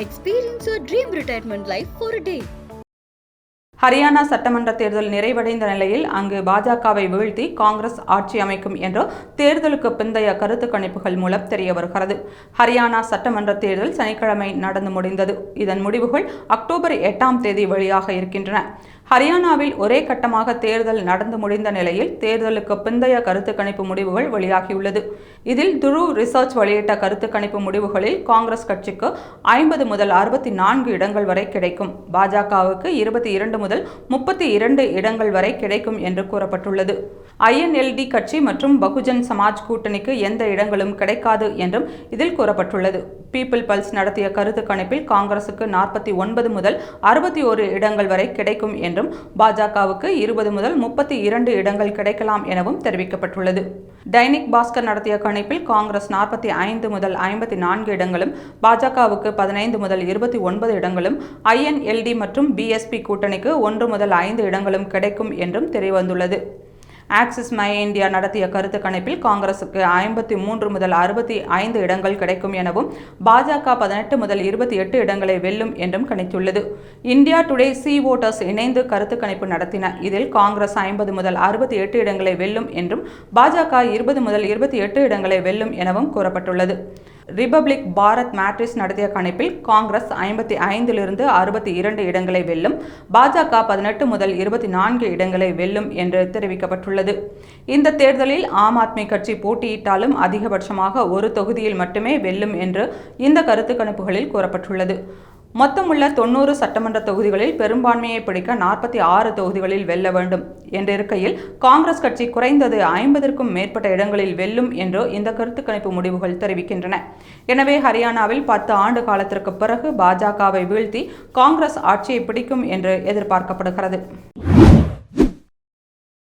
Experience your dream retirement life for day Haryana சட்டமன்ற தேர்தல் நிறைவடைந்த நிலையில் அங்கு பாஜகவை வீழ்த்தி காங்கிரஸ் ஆட்சி அமைக்கும் என்று தேர்தலுக்கு பிந்தைய கருத்து கணிப்புகள் மூலம் தெரிய வருகிறது. ஹரியானா சட்டமன்ற தேர்தல் சனிக்கிழமை நடந்து முடிந்தது. இதன் முடிவுகள் அக்டோபர் எட்டாம் தேதி வெளியாக இருக்கின்றன. ஹரியானாவில் ஒரே கட்டமாக தேர்தல் நடந்து முடிந்த நிலையில் தேர்தலுக்கு பிந்தைய கருத்து கணிப்பு முடிவுகள் வெளியாகியுள்ளது. இதில் துரு ரிசர்ச் வெளியிட்ட கருத்து கணிப்பு முடிவுகளில் காங்கிரஸ் கட்சிக்கு ஐம்பது முதல் அறுபத்தி நான்கு இடங்கள் வரை கிடைக்கும். பாஜகவுக்கு இருபத்தி இரண்டு முதல் முப்பத்தி இரண்டு இடங்கள் வரை கிடைக்கும் என்று கூறப்பட்டுள்ளது. ஐஎன்எல்டி கட்சி மற்றும் பகுஜன் சமாஜ் கூட்டணிக்கு எந்த இடங்களும் கிடைக்காது என்றும் இதில் கூறப்பட்டுள்ளது. பீப்பிள் பல்ஸ் நடத்திய கருத்து கணிப்பில் காங்கிரசுக்கு நாற்பத்தி ஒன்பது முதல் அறுபத்தி ஒரு இடங்கள் வரை கிடைக்கும் என்றும் பாஜகவுக்கு இருபது முதல் முப்பத்தி இரண்டு இடங்கள் கிடைக்கலாம் எனவும் தெரிவிக்கப்பட்டுள்ளது. டைனிக் பாஸ்கர் நடத்திய கணிப்பில் காங்கிரஸ் நாற்பத்தி ஐந்து முதல் ஐம்பத்தி நான்கு இடங்களும் பாஜகவுக்கு பதினைந்து முதல் இருபத்தி ஒன்பது இடங்களும் ஐஎன்எல்டி மற்றும் பிஎஸ்பி கூட்டணிக்கு ஒன்று முதல் ஐந்து இடங்களும் கிடைக்கும் என்றும் தெரியவந்துள்ளது. ஆக்சிஸ் மை இந்தியா நடத்திய கருத்து கணிப்பில் காங்கிரசுக்கு ஐம்பத்தி மூன்று முதல் அறுபத்தி ஐந்து இடங்கள் கிடைக்கும் எனவும் பாஜக பதினெட்டு முதல் இருபத்தி எட்டு இடங்களை வெல்லும் என்றும் கணித்துள்ளது. இந்தியா டுடே சி ஓட்டர்ஸ் இணைந்து கருத்து கணிப்பு நடத்தின. இதில் காங்கிரஸ் ஐம்பது முதல் அறுபத்தி எட்டு இடங்களை வெல்லும் என்றும் பாஜக இருபது முதல் இருபத்தி எட்டு இடங்களை வெல்லும் எனவும் கூறப்பட்டுள்ளது. ரிபப்ளிக் பாரத் மேட்ரிஸ் நடத்திய கணிப்பில் காங்கிரஸ் ஐம்பத்தி ஐந்திலிருந்து அறுபத்தி இரண்டு இடங்களை வெல்லும் பாஜக பதினெட்டு முதல் இருபத்தி நான்கு இடங்களை வெல்லும் என்று தெரிவிக்கப்பட்டுள்ளது. இந்த தேர்தலில் ஆம் ஆத்மி கட்சி போட்டியிட்டாலும் அதிகபட்சமாக ஒரு தொகுதியில் மட்டுமே வெல்லும் என்று இந்த கருத்து கணிப்புகளில் கூறப்பட்டுள்ளது. மொத்தமுள்ள தொண்ணூறு சட்டமன்ற தொகுதிகளில் பெரும்பான்மையை பிடிக்க நாற்பத்தி ஆறு தொகுதிகளில் வெல்ல வேண்டும் என்றிருக்கையில் காங்கிரஸ் கட்சி குறைந்தது ஐம்பதற்கும் மேற்பட்ட இடங்களில் வெல்லும் என்று இந்த கருத்து கணிப்பு முடிவுகள் தெரிவிக்கின்றன. எனவே ஹரியானாவில் பத்து ஆண்டு காலத்திற்கு பிறகு பாஜகவை வீழ்த்தி காங்கிரஸ் ஆட்சியை பிடிக்கும் என்று எதிர்பார்க்கப்படுகிறது.